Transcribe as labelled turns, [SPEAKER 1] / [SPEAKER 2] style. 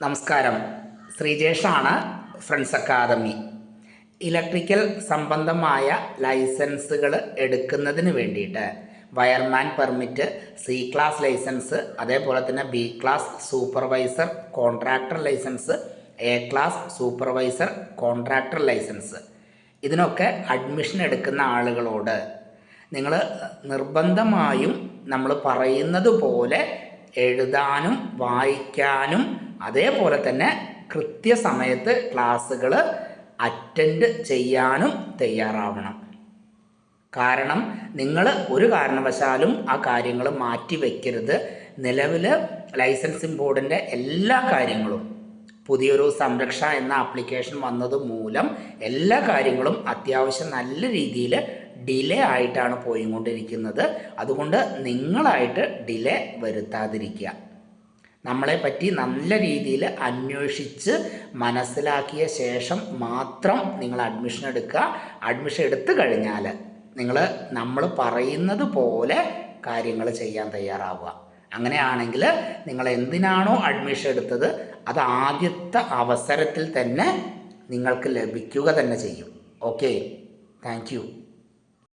[SPEAKER 1] നമസ്കാരം. ശ്രീജേഷാണ് friends academy. Electrical സംബന്ധമായ ലൈസൻസുകൾ എടുക്കുന്നതിന് വേണ്ടിയിട്ട് wireman permit C class licence അതേപോലെ തന്നെ B class supervisor contractor licence A class supervisor contractor licence. ഇതിനൊക്കെ അഡ്മിഷൻ എടുക്കുന്ന ആളുകളോട് നിങ്ങൾ നിർബന്ധമായും നമ്മൾ പറയുന്നത് പോലെ എഴുതാനും വായിക്കാനും അതേപോലെ തന്നെ കൃത്യസമയത്ത് ക്ലാസ്സുകൾ അറ്റൻഡ് ചെയ്യാനും തയ്യാറാവണം. കാരണം നിങ്ങൾ ഒരു കാരണവശാലും ആ കാര്യങ്ങൾ മാറ്റി വയ്ക്കരുത് നിലവിൽ ലൈസൻസിംഗ് ബോർഡിന്റെ എല്ലാ കാര്യങ്ങളും പുതിയൊരു സംരക്ഷ എന്ന ആപ്ലിക്കേഷൻ വന്നത് മൂലം എല്ലാ കാര്യങ്ങളും അത്യാവശ്യം നല്ല രീതിയിൽ ഡിലേ ആയിട്ടാണ് പോയിക്കൊണ്ടിരിക്കുന്നത്. അതുകൊണ്ട് നിങ്ങളായിട്ട് ഡിലേ വരുത്താതിരിക്കുക. നമ്മളെ പറ്റി നല്ല രീതിയിൽ അന്വേഷിച്ച് മനസ്സിലാക്കിയ ശേഷം മാത്രം നിങ്ങൾ അഡ്മിഷൻ എടുക്കുക. അഡ്മിഷൻ എടുത്തു കഴിഞ്ഞാൽ നിങ്ങൾ നമ്മൾ പറയുന്നത് പോലെ കാര്യങ്ങൾ ചെയ്യാൻ തയ്യാറാവുക. അങ്ങനെയാണെങ്കിൽ നിങ്ങൾ എന്തിനാണോ അഡ്മിഷൻ എടുത്തത്? അത് ആദ്യത്തെ അവസരത്തിൽ തന്നെ നിങ്ങൾക്ക് ലഭിക്കുക തന്നെ ചെയ്യും. Okay thank